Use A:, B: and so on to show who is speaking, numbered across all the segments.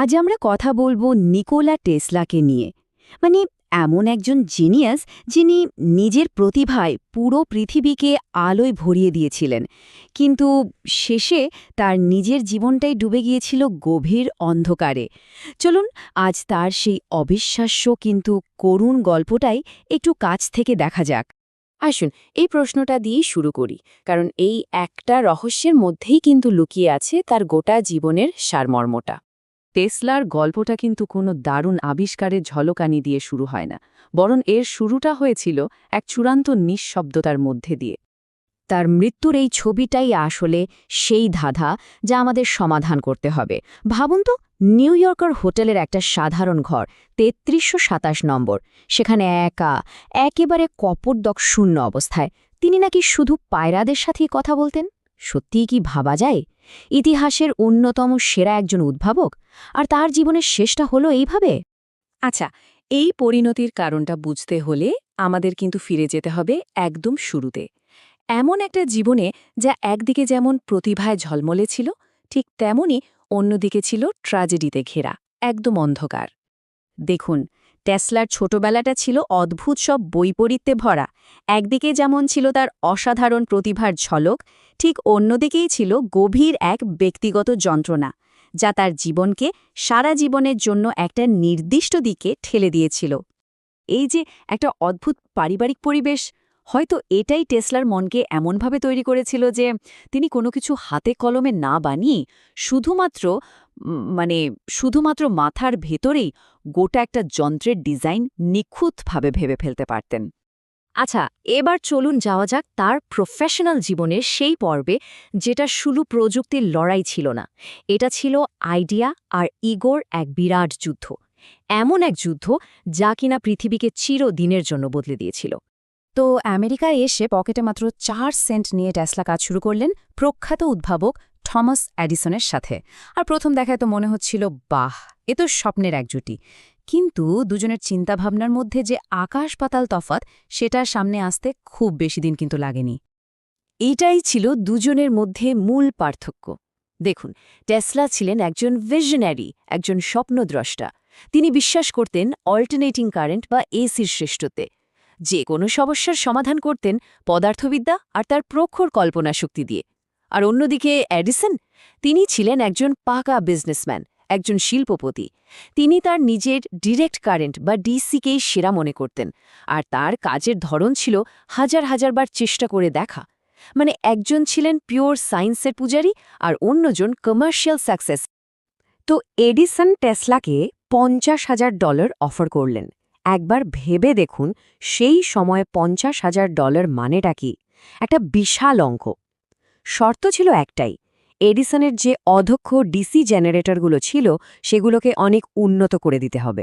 A: আজ আমরা কথা বলব নিকোলা টেসলাকে নিয়ে। মানে এমন একজন জিনিয়াস যিনি নিজের প্রতিভায় পুরো পৃথিবীকে আলোয় ভরিয়ে দিয়েছিলেন। কিন্তু শেষে তার নিজের জীবনটাই ডুবে গিয়েছিল গভীর অন্ধকারে। চলুন, আজ তার সেই অবিশ্বাস্য কিন্তু করুণ গল্পটাই একটু কাছ থেকে দেখা যাক।
B: আসুন, এই প্রশ্নটা দিয়েই শুরু করি। কারণ এই একটা রহস্যের মধ্যেই কিন্তু লুকিয়ে আছে তার গোটা জীবনের সারমর্মটা।
A: টেসলার গল্পটা কিন্তু কোনো দারুণ আবিষ্কারের ঝলকানি দিয়ে শুরু হয় না, বরং এর শুরুটা হয়েছিল এক চূড়ান্ত নিঃশব্দতার মধ্যে দিয়ে। তার মৃত্যুর এই ছবিটাই আসলে সেই ধাঁধা যা আমাদের সমাধান করতে হবে। ভাবুন তো, নিউ ইয়র্কার হোটেলের একটা সাধারণ ঘর, তেত্রিশশো নম্বর, সেখানে একা, একেবারে কপরদক শূন্য অবস্থায়। তিনি নাকি শুধু পায়রাদের সাথেই কথা বলতেন? সত্যিই কি ভাবা যায়? ইতিহাসের অন্যতম সেরা একজন উদ্ভাবক, আর তার জীবনের শেষটা হলো এইভাবে?
B: আচ্ছা এই পরিণতির কারণটা বুঝতে হলে আমাদের কিন্তু ফিরে যেতে হবে একদম শুরুতে। এমন একটা জীবনে যা একদিকে যেমন প্রতিভায় ঝলমলে ছিল, ঠিক তেমনই অন্যদিকে ছিল ট্র্যাজেডিতে ঘেরা, একদম অন্ধকার।
A: দেখুন টেসলার ছোটবেলাটা ছিল অদ্ভুত সব বৈপরীত্যে ভরা। একদিকে যেমন ছিল তার অসাধারণ প্রতিভার ঝলক, ঠিক অন্যদিকেই ছিল গভীর এক ব্যক্তিগত যন্ত্রণা, যা তার জীবনকে সারা জীবনের জন্য একটা নির্দিষ্ট দিকে ঠেলে দিয়েছিল। এই যে একটা অদ্ভুত পারিবারিক পরিবেশ, হয়তো এটাই টেসলার মনকে এমনভাবে তৈরি করেছিল যে তিনি কোনো কিছু হাতে কলমে না বানিয়ে শুধুমাত্র মানে শুধুমাত্র মাথার ভেতরেই গোটা একটা যন্ত্রের ডিজাইন নিখুঁতভাবে ভেবে ফেলতে পারতেন। আচ্ছা এবার চলুন যাওয়া যাক তার প্রফেশনাল জীবনের সেই পর্বে, যেটা শুধু প্রযুক্তির লড়াই ছিল না। এটা ছিল আইডিয়া আর ইগোর এক বিরাট যুদ্ধ। এমন এক যুদ্ধ যা কিনা পৃথিবীকে চিরদিনের জন্য বদলে দিয়েছিল। তো আমেরিকায় এসে পকেটে মাত্র চার সেন্ট নিয়ে টেসলা কাজ শুরু করলেন প্রখ্যাত উদ্ভাবক থমাস অ্যাডিসনের সাথে। আর প্রথম দেখায় তো মনে হচ্ছিল, বাহ, এ তো স্বপ্নের এক জুটি। কিন্তু দুজনের চিন্তাভাবনার মধ্যে যে আকাশ পাতাল তফাত সেটা সামনে আসতে খুব বেশি দিন কিন্তু লাগেনি। এটাই ছিল দুজনের মধ্যে মূল পার্থক্য। দেখুন, টেসলা ছিলেন একজন ভিশনারি একজন স্বপ্নদ্রষ্টা। তিনি বিশ্বাস করতেন অল্টারনেটিং কারেন্ট বা এসির শ্রেষ্ঠতে যে কোনো সমস্যার সমাধান করতেন পদার্থবিদ্যা আর তার প্রখর কল্পনা শক্তি দিয়ে। আর অন্যদিকে অ্যাডিসন, তিনি ছিলেন একজন পাকা বিজনেসম্যান, একজন শিল্পপতি। তিনি তার নিজের ডিরেক্ট কারেন্ট বা ডিসিকেই সেরা মনে করতেন, আর তার কাজের ধরন ছিল হাজার হাজারবার চেষ্টা করে দেখা। মানে একজন ছিলেন পিওর সায়েন্সের পূজারী আর অন্যজন কমার্শিয়াল সাকসেস তো এডিসন টেসলাকে পঞ্চাশ হাজার ডলার অফার করলেন। একবার ভেবে দেখুন, সেই সময় পঞ্চাশ হাজার ডলার মানেটা কি? একটা বিশাল অঙ্ক। শর্ত ছিল একটাই, এডিসনের যে অধ্যক্ষ ডিসি জেনারেটরগুলো ছিল, সেগুলোকে অনেক উন্নত করে দিতে হবে।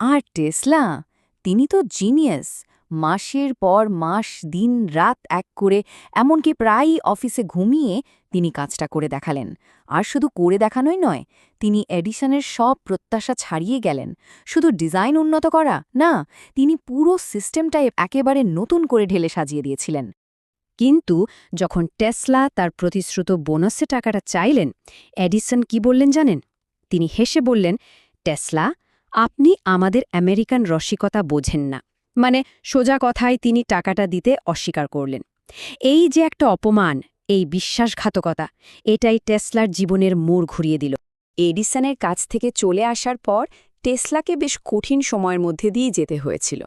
A: আর টেসলা? তিনি তো জিনিয়াস, মাসের পর মাস, দিন, রাত এক করে, এমনকি প্রায়ই অফিসে ঘুমিয়ে তিনি কাজটা করে দেখালেন। আর শুধু করে দেখানোই নয়, তিনি এডিসনের সব প্রত্যাশা ছাড়িয়ে গেলেন। শুধু ডিজাইন উন্নত করা, না, তিনি পুরো সিস্টেমটাই একেবারে নতুন করে ঢেলে সাজিয়ে দিয়েছিলেন। কিন্তু যখন টেসলা তার প্রতিশ্রুত বোনাসে টাকাটা চাইলেন এডিসন কি বললেন জানেন? তিনি হেসে বললেন, টেসলা, আপনি আমাদের আমেরিকান রসিকতা বোঝেন না। মানে সোজা কথায় তিনি টাকাটা দিতে অস্বীকার করলেন। এই যে একটা অপমান, এই বিশ্বাসঘাতকতা, এটাই টেসলার জীবনের মোড় ঘুরিয়ে দিল। এডিসনের কাছ থেকে চলে আসার পর টেসলাকে বেশ কঠিন সময়ের মধ্যে দিয়ে যেতে হয়েছিল।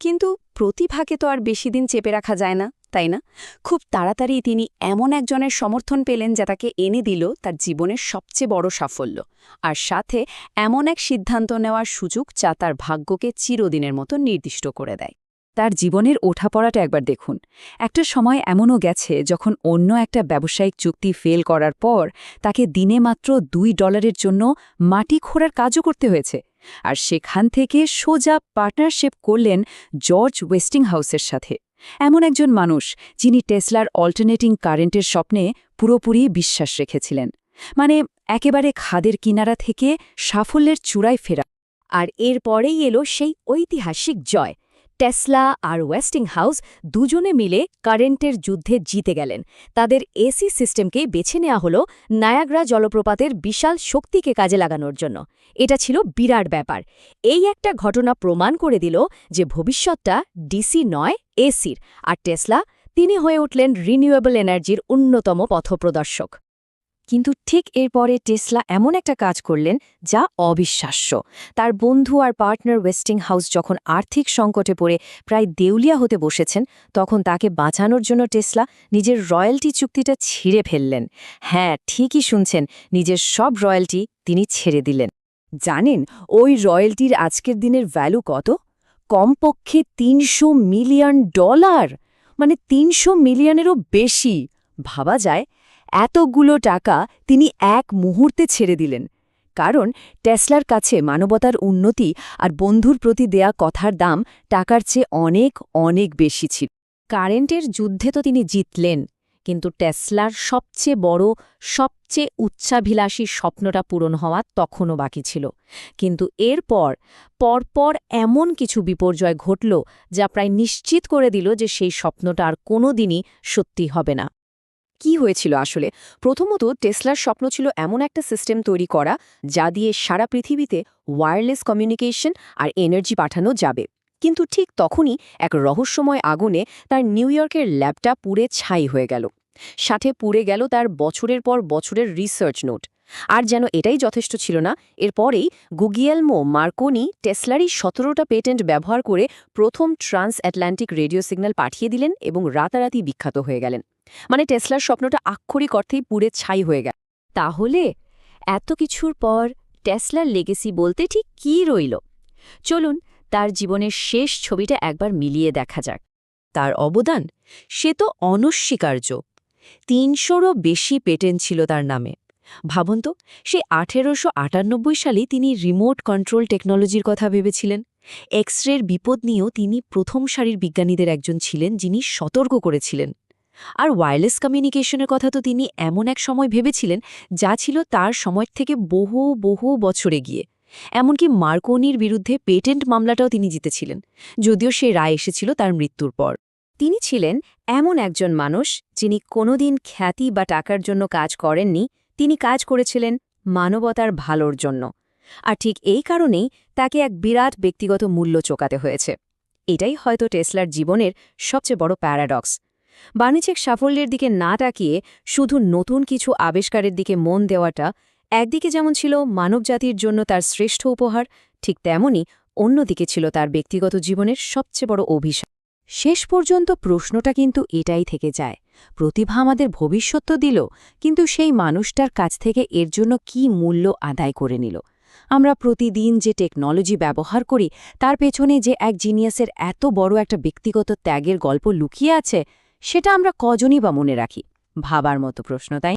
A: কিন্তু প্রতিভাকে তো আর বেশি দিন চেপে রাখা যায় না। তাই না? খুব তাড়াতাড়ি তিনি এমন একজনের সমর্থন পেলেন যা তাকে এনে দিল তার জীবনের সবচেয়ে বড় সাফল্য। আর সাথে এমন এক সিদ্ধান্ত নেওয়ার সুযোগ যা তার ভাগ্যকে চিরদিনের মতো নির্দিষ্ট করে দেয়। তার জীবনের ওঠাপড়াটা একবার দেখুন। একটা সময় এমনও গেছে যখন অন্য একটা ব্যবসায়িক চুক্তি ফেল করার পর তাকে দিনে মাত্র দুই ডলারের জন্য মাটি খোঁড়ার কাজও করতে হয়েছে। আর সেখান থেকে সোজা পার্টনারশিপ করলেন জর্জ ওয়েস্টিং হাউসের সাথে। এমন একজন মানুষ যিনি টেসলার অল্টারনেটিং কারেন্টের স্বপ্নে পুরোপুরি বিশ্বাস রেখেছিলেন। মানে একেবারে খাদের কিনারা থেকে সাফল্যের চূড়ায় ফেরা। আর এরপরেই এলো সেই ঐতিহাসিক জয়। টেসলা আর ওয়েস্টিং হাউস দুজনে মিলে কারেন্টের যুদ্ধে জিতে গেলেন। তাদের এসি সিস্টেমকে বেছে নেওয়া হলো নায়াগ্রা জলপ্রপাতের বিশাল শক্তিকে কাজে লাগানোর জন্য। এটা ছিল বিরাট ব্যাপার। এই একটা ঘটনা প্রমাণ করে দিল যে ভবিষ্যৎটা ডিসি নয়, এসির। আর টেসলা, তিনি হয়ে উঠলেন রিনিউয়েবল এনার্জির অন্যতম পথপ্রদর্শক।
B: কিন্তু ঠিক এরপরে টেসলা এমন একটা কাজ করলেন যা অবিশ্বাস্য। তার বন্ধু আর পার্টনার ওয়েস্টিং হাউস যখন আর্থিক সংকটে পড়ে প্রায় দেউলিয়া হতে বসেছেন, তখন তাকে বাঁচানোর জন্য টেসলা নিজের রয়্যালটি চুক্তিটা ছিঁড়ে ফেললেন। হ্যাঁ ঠিকই শুনছেন, নিজের সব রয়্যালটি তিনি ছেড়ে দিলেন।
A: জানেন, ওই রয়্যালটির আজকের দিনের ভ্যালু কত? কমপক্ষে তিনশো মিলিয়ন ডলার! মানে তিনশো মিলিয়নেরও বেশি। ভাবা যায় এতগুলো টাকা তিনি এক মুহূর্তে ছেড়ে দিলেন। কারণ টেসলার কাছে মানবতার উন্নতি আর বন্ধুর প্রতি দেয়া কথার দাম টাকার চেয়ে অনেক অনেক বেশি ছিল। কারেন্টের যুদ্ধে তো তিনি জিতলেন, কিন্তু টেসলার সবচেয়ে বড়, সবচেয়ে উচ্চাভিলাষী স্বপ্নটা পূরণ হওয়া তখনও বাকি ছিল। কিন্তু এরপর, পরপর এমন কিছু বিপর্যয় ঘটল যা প্রায় নিশ্চিত করে দিল যে সেই স্বপ্নটা আর কোনো দিনই সত্যি হবে না।
B: কি হয়েছিল আসলে? প্রথমত, টেসলার স্বপ্ন ছিল এমন একটা সিস্টেম তৈরি করা যা দিয়ে সারা পৃথিবীতে ওয়্যারলেস কমিউনিকেশন আর এনার্জি পাঠানো যাবে। কিন্তু ঠিক তখনই এক রহস্যময় আগুনে তার নিউ ইয়র্কের ল্যাবটা পুড়ে ছাই হয়ে গেল। সাথে পুড়ে গেল তার বছরের পর বছরের রিসার্চ নোট। আর যেন এটাই যথেষ্ট ছিল না, এরপরেই গুগিয়েলমো, মার্কোনি, টেসলারই সতেরোটা পেটেন্ট ব্যবহার করে প্রথম ট্রান্স অ্যাটলান্টিক রেডিও সিগন্যাল পাঠিয়ে দিলেন এবং রাতারাতি বিখ্যাত হয়ে গেলেন। মানে টেসলার স্বপ্নটা আক্ষরিক অর্থেই পুড়ে ছাই হয়ে গেল।
A: তাহলে এত কিছুর পর টেসলার লেগেসি বলতে ঠিক কী রইল? চলুন তার জীবনের শেষ ছবিটা একবার মিলিয়ে দেখা যাক।
B: তার অবদান, সে তো অনস্বীকার্য। তিনশোরও বেশি পেটেন্ট ছিল তার নামে। ভাবুন তো, সে আঠেরোশো আটানব্বই সালে তিনি রিমোট কন্ট্রোল টেকনোলজির কথা ভেবেছিলেন। এক্স রের বিপদ নিয়েও তিনি প্রথম সারির বিজ্ঞানীদের একজন ছিলেন যিনি সতর্ক করেছিলেন। আর ওয়্যারলেস কমিউনিকেশনের কথা তো তিনি এমন এক সময় ভেবেছিলেন, যা ছিল তার সময় থেকে বহু বহু বছরে গিয়ে এমনকি মার্কোনির বিরুদ্ধে পেটেন্ট মামলাটাও তিনি জিতেছিলেন, যদিও সে রায় এসেছিল তার মৃত্যুর পর।
A: তিনি ছিলেন এমন একজন মানুষ, যিনি কোনোদিন খ্যাতি বা টাকার জন্য কাজ করেননি, তিনি কাজ করেছিলেন মানবতার ভালোর জন্য। আর ঠিক এই কারণেই তাকে এক বিরাট ব্যক্তিগত মূল্য চোকাতে হয়েছে। এটাই হয়তো টেসলার জীবনের সবচেয়ে বড় প্যারাডক্স। বাণিজ্যিক সাফল্যের দিকে না তাকিয়ে শুধু নতুন কিছু আবিষ্কারের দিকে মন দেওয়াটা একদিকে যেমন ছিল মানবজাতির জন্য তার শ্রেষ্ঠ উপহার, ঠিক তেমনই অন্যদিকে ছিল তার ব্যক্তিগত জীবনের সবচেয়ে বড় অভিশাপ। শেষ পর্যন্ত প্রশ্নটা কিন্তু এটাই থেকে যায়, প্রতিভা আমাদের ভবিষ্যৎ তো দিল, কিন্তু সেই মানুষটার কাছ থেকে এর জন্য কি মূল্য আদায় করে নিল? আমরা প্রতিদিন যে টেকনোলজি ব্যবহার করি, তার পেছনে যে এক জিনিয়াসের এত বড় একটা ব্যক্তিগত ত্যাগের গল্প লুকিয়ে আছে সেটা আমরা কজনই বা মনে রাখি? ভাবার মতো প্রশ্ন তাই